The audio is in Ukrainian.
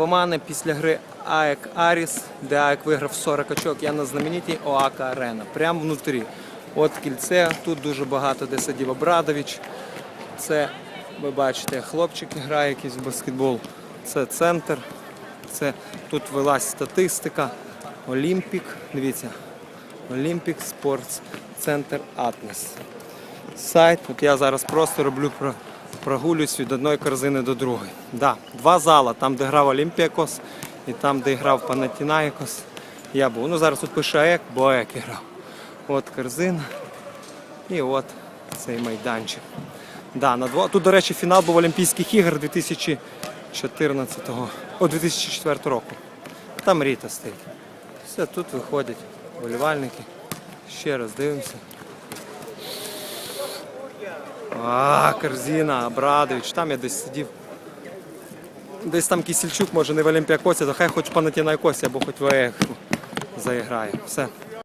Омани після гри АЕК Аріс, де АЕК виграв 40 очок, я на знаменитій ОАК Арена. Прямо внутрі. От кільце, тут дуже багато, де сидів Обрадович. Це, ви бачите, хлопчик грає якийсь в баскетбол. Це центр. Це тут велась статистика. Олімпік. Дивіться. Олімпік Спортс Центр Атмос. Сайт. От я зараз просто роблю про, прогулююсь від одної корзини до другої. Да, два зала, там, де грав Олімпіакос, і там, де грав Панатінаїкос. Я був. Ну зараз тут пише АЕК, бо АЕК грав. От корзина. І от цей майданчик. Да, на дво... Тут, до речі, фінал був Олімпійських ігор 2014 о, 2004 року. Там Ріта стоїть. Все, тут виходять болівальники. Ще раз дивимося. А, корзина, Абрадович, там я десь сидів. Десь там Кісільчук, може не в Олімпіакосі, то хай хоч Панатінайкосі або хоч в ЕГ заіграє. Все.